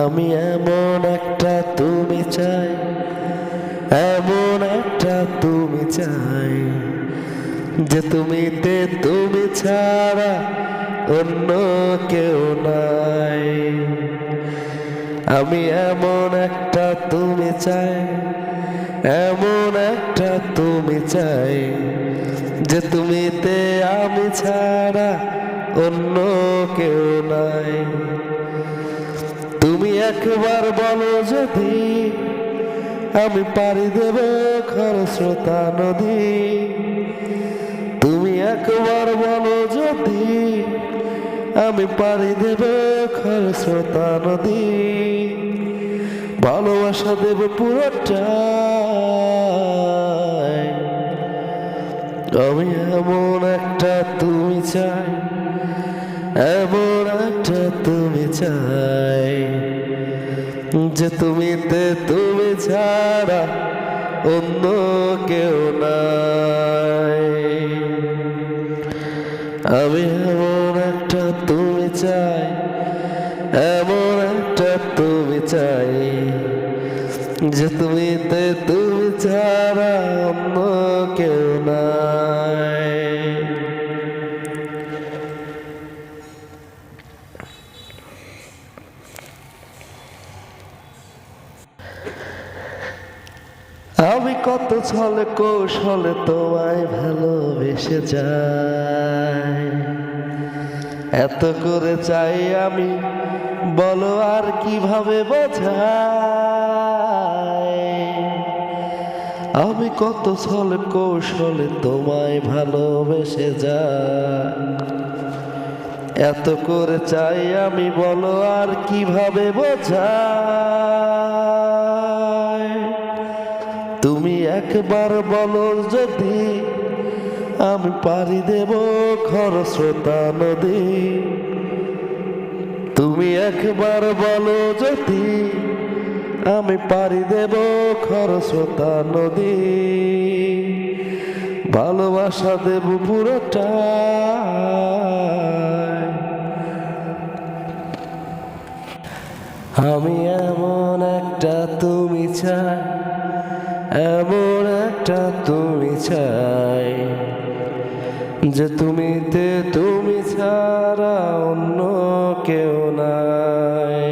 আমি এমন একটা তুমি চাই এমন একটা তুমি চাই যে তুমিতে তুমি ছাড়া অন্য কেউ নাই আমি এমন একটা তুমি চাই, এমন একটা তুমি চাই, যে তুমিতে আমি ছাড়া অন্য কেউ নাই। তুমি একবার বলো যদি আমি পারি দেব খরস্রোতা নদী। তুমি একবার বলো যদি আমি পারি দেব খরস্রোতা নদী। ভালোবাসা দেব পুরোটা আমি এমন একটা তুমি চাই, এমন একটা তুমি চাই, যে তুমিতে তুমি ছাড়া অন্য কেউ নাই। আমি চাই, এমন একটা তুমি চাই যে তুমিতে তুমি ছাড়া অন্য কেউ নাই। আমি কত ছলে কৌশলে তোমায় ভালোবেসে যাই এত করে চাই আমি, বলো আর কীভাবে বোঝাই আমি কত ছলে কৌশলে তোমায় ভালোবেসে যাই। এত করে চাই আমি, বলো আর কীভাবে বোঝাই তুমি একবার বলো যদি আমি পারি দেব খরস্রোতা নদী। তুমি একবার বলো যদি, আমি পারি দেব খরস্রোতা নদী। ভালোবাসা দেব পুরোটা আমি এমন একটা তুমি চাই, এমন একটা তুমি চাই। যে তুমিতে তুমি ছাড়া অন্য কেউ নাই।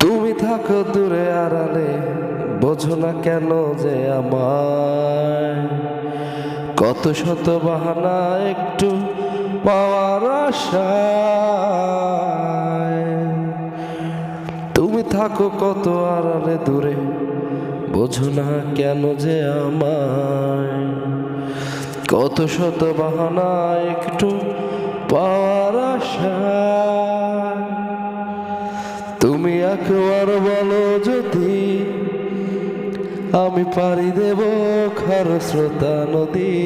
তুমি থাকো দূরে আড়ালে, বোঝো না কেন যে আমায়। কত শত বাহানা একটু পাওয়ার তুমি থাকো কত আড়ালে দূরে। বোঝো না কেন যে আমায়। কত শত বাহানা একটু পাওয়ার আশায় তুমি একবার বলো যদি আমি পারি দেব খরস্রোতা নদী।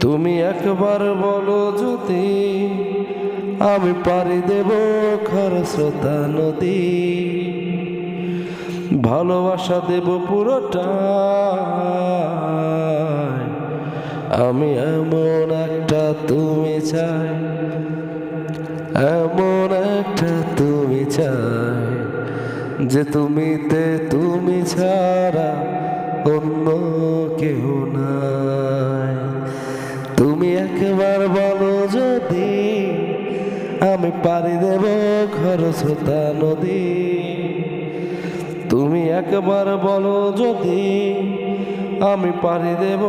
তুমি একবার বলো যদি আমি পারি দেব খরস্রোতা নদী। ভালোবাসা দেব পুরোটা আমি এমন একটা তুমি চাই, এমন একটা তুমি চাই, যে তুমিতে তুমি ছাড়া অন্য কেউ পারি দেব খরস্রোতা নদী। তুমি একবার বলো যদি আমি পারি দেব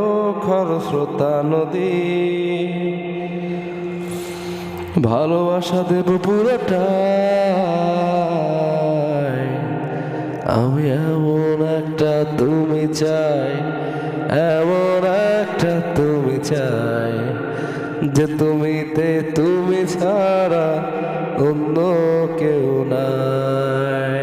খরস্রোতা নদী। ভালোবাসা দেব পুরোটা আমি এমন একটা তুমি চাই, এমন একটা তুমি চাই। যে তুমিতে তুমি ছাড়া অন্য কেউ নাই।